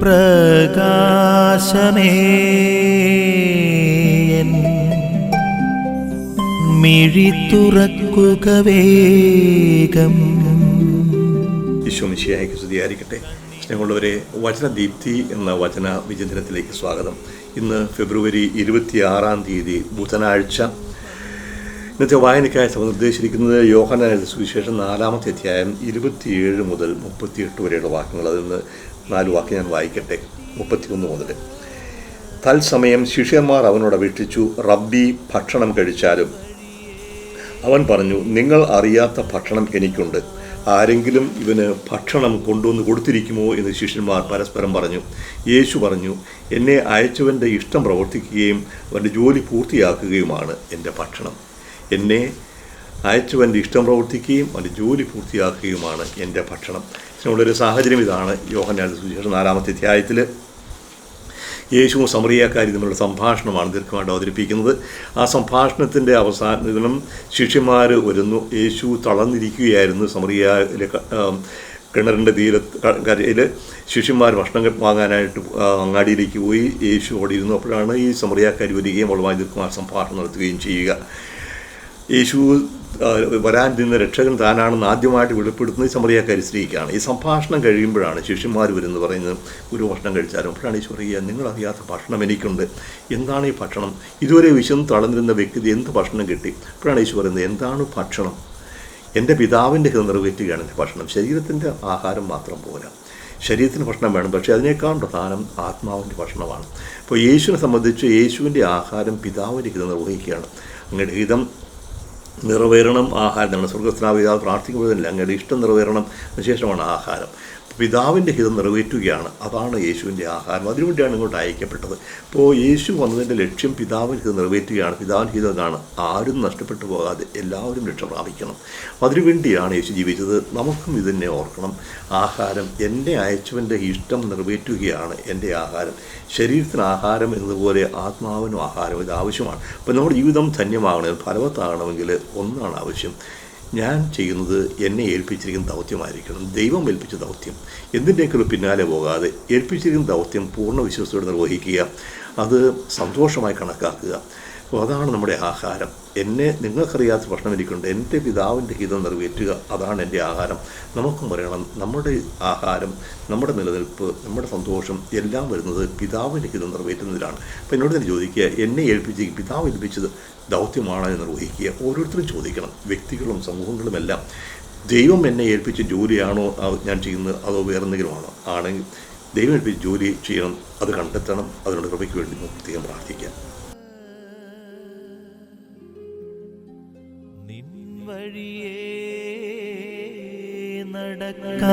പ്രകാശമേ. മിഴി തുറക്കുക വേഗം. ഈശോമിശിയായിക്ക് സ്തുതിയായിരിക്കട്ടെ. സ്നേഹമുള്ളവരെ വചനദീപ്തി എന്ന വചന വിചിന്തനത്തിലേക്ക് സ്വാഗതം. ഇന്ന് ഫെബ്രുവരി ഇരുപത്തിയാറാം തീയതി ബുധനാഴ്ച. ഇന്നത്തെ വായനയ്ക്കായി നിർദ്ദേശിച്ചിരിക്കുന്നത് യോഹന സുവിശേഷം നാലാമത്തെ അധ്യായം ഇരുപത്തിയേഴ് മുതൽ മുപ്പത്തിയെട്ട് വരെയുള്ള വാക്യങ്ങൾ. അതിൽ നിന്ന് നാല് വാക്ക് ഞാൻ വായിക്കട്ടെ. മുപ്പത്തിയൊന്ന് മുതൽ. തത്സമയം ശിഷ്യന്മാർ അവനോട് അപേക്ഷിച്ചു റബ്ബി ഭക്ഷണം കഴിച്ചാലും. അവൻ പറഞ്ഞു നിങ്ങൾ അറിയാത്ത ഭക്ഷണം എനിക്കുണ്ട്. ആരെങ്കിലും ഇവന് ഭക്ഷണം കൊണ്ടുവന്ന് കൊടുത്തിരിക്കുമോ? എന്ന് ശിഷ്യന്മാർ പരസ്പരം പറഞ്ഞു. യേശു പറഞ്ഞു എന്നെ അയച്ചവന്റെ ഇഷ്ടം പ്രവർത്തിക്കുകയും അവന്റെ ജോലി പൂർത്തിയാക്കുകയുമാണ് എന്റെ ഭക്ഷണം. എന്നെ അയച്ചവന്റെ ഇഷ്ടം പ്രവർത്തിക്കുകയും അവന്റെ ജോലി പൂർത്തിയാക്കുകയുമാണ് എന്റെ ഭക്ഷണം. ഇതിനുള്ളൊരു സാഹചര്യം ഇതാണ്. യോഹന്നാൻ സുവിശേഷം നാലാമത്തെ അധ്യായത്തിൽ യേശുവും സമറിയാക്കാരി തമ്മിലുള്ള സംഭാഷണമാണ് ദീർഘമായിട്ട് അവതരിപ്പിക്കുന്നത്. ആ സംഭാഷണത്തിന്റെ അവസാനം ശിഷ്യന്മാർ വരുന്നു. യേശു തളർന്നിരിക്കുകയായിരുന്നു സമറിയയിലെ കിണറിന്റെ തീരത്ത് കരയിൽ ശിഷ്യന്മാർ ഭക്ഷണം വാങ്ങാനായിട്ട് അങ്ങാടിയിലേക്ക് പോയി. യേശു അവിടെ ഇരുന്നു. അപ്പോഴാണ് ഈ സമറിയാക്കാരി വരികയും അവളുമായി ദീർഘമായ സംഭാഷണം നടത്തുകയും ചെയ്യുക. യേശു വരാൻ നിന്ന രക്ഷകൻ താനാണെന്ന് ആദ്യമായിട്ട് വെളിപ്പെടുത്തുന്നത് സമറിയാക്കാരി സ്ത്രീക്കാണ്. ഈ സംഭാഷണം കഴിയുമ്പോഴാണ് ശിഷ്യന്മാർ വരുന്നത് പറയുന്നത് ഒരു ഭക്ഷണം കഴിച്ചാലും. അപ്പോഴാണ് ഈശോ പറയുക നിങ്ങളറിയാത്ത ഭക്ഷണം എനിക്കുണ്ട്. എന്താണ് ഈ ഭക്ഷണം? ഇതുവരെ വിശന്ന് തളർന്നിരുന്ന വ്യക്തി എന്ത് ഭക്ഷണം കിട്ടി? അപ്പോഴാണ് ഈശോ പറയുന്നത് എന്താണ് ഭക്ഷണം? എന്റെ പിതാവിന്റെ ഹിതം നിറവേറ്റുകയാണ് എന്റെ ഭക്ഷണം. ശരീരത്തിന്റെ ആഹാരം മാത്രം പോരാ. ശരീരത്തിന് ഭക്ഷണം വേണം പക്ഷേ അതിനേക്കാൾ പ്രധാനം ആത്മാവിന്റെ ഭക്ഷണമാണ്. അപ്പോൾ യേശുവിനെ സംബന്ധിച്ച് യേശുവിന്റെ ആഹാരം പിതാവിന്റെ ഹിതം നിർവഹിക്കുകയാണ്. അങ്ങയുടെ ഹിതം നിറവേറണം ആഹാരം നമ്മുടെ സ്വർഗസ്നാവിതാവ് പ്രാർത്ഥിക്കുമ്പോഴല്ല അങ്ങയുടെ ഇഷ്ടം നിറവേറണം അതിനുശേഷമാണ് ആഹാരം. പിതാവിന്റെ ഹിതം നിറവേറ്റുകയാണ്. അതാണ് യേശുവിന്റെ ആഹാരം. അതിനുവേണ്ടിയാണ് ഇങ്ങോട്ട് അയക്കപ്പെട്ടത്. അപ്പോൾ യേശു വന്നതിന്റെ ലക്ഷ്യം പിതാവിന്റെ ഹിതം നിറവേറ്റുകയാണ്. പിതാവിന്റെ ഹിതം ഇതാണ്. ആരും നഷ്ടപ്പെട്ടു പോകാതെ എല്ലാവരും രക്ഷ പ്രാപിക്കണം. അതിനുവേണ്ടിയാണ് യേശു ജീവിച്ചത്. നമുക്കും ഇതിനെ ഓർക്കണം. ആഹാരം എന്റെ അയച്ചവന്റെ ഇഷ്ടം നിറവേറ്റുകയാണ് എന്റെ ആഹാരം. ശരീരത്തിന് ആഹാരം എന്നതുപോലെ ആത്മാവിനും ആഹാരം ഇത് ആവശ്യമാണ്. അപ്പോൾ നമ്മുടെ ജീവിതം ധന്യമാകണമെങ്കിൽ ഫലവത്താകണമെങ്കിൽ ഒന്നാണ് ആവശ്യം. ഞാൻ ചെയ്യുന്നത് എന്നെ ഏൽപ്പിച്ചിരിക്കുന്ന ദൗത്യമായിരിക്കണം. ദൈവം ഏൽപ്പിച്ച ദൗത്യം. എന്തിന്റെയൊക്കെ പിന്നാലെ പോകാതെ ഏൽപ്പിച്ചിരിക്കുന്ന ദൗത്യം പൂർണ വിശ്വാസത്തോടെ നിർവഹിക്കുക. അത് സന്തോഷമായി കണക്കാക്കുക. അപ്പോൾ അതാണ് നമ്മുടെ ആഹാരം. എന്നെ നിങ്ങൾക്കറിയാത്ത ഭക്ഷണം എനിക്കുണ്ട്. എന്റെ പിതാവിന്റെ ഹിതം നിറവേറ്റുക അതാണ് എന്റെ ആഹാരം. നമുക്കും പറയണം നമ്മുടെ ആഹാരം നമ്മുടെ നിലനിൽപ്പ് നമ്മുടെ സന്തോഷം എല്ലാം വരുന്നത് പിതാവിന്റെ ഹിതം നിറവേറ്റുന്നതിലാണ്. അപ്പോൾ എന്നോട് തന്നെ ചോദിക്കുക എന്നെ ഏൽപ്പിച്ച് പിതാവ് ഏൽപ്പിച്ചത് ദൗത്യമാണ് എന്ന് നിർവഹിക്കുക. ഓരോരുത്തരും ചോദിക്കണം വ്യക്തികളും സമൂഹങ്ങളും എല്ലാം. ദൈവം എന്നെ ഏൽപ്പിച്ച ജോലിയാണോ ഞാൻ ചെയ്യുന്നത്? അതോ വേറെ എന്തെങ്കിലും ആണോ ആണെങ്കിൽ ദൈവം ഏൽപ്പിച്ച് ജോലി ചെയ്യണം അത് കണ്ടെത്തണം അതിനോട് കൃപയ്ക്ക് വേണ്ടി പ്രത്യേകം പ്രാർത്ഥിക്കാം. വഴിയേ നടക്ക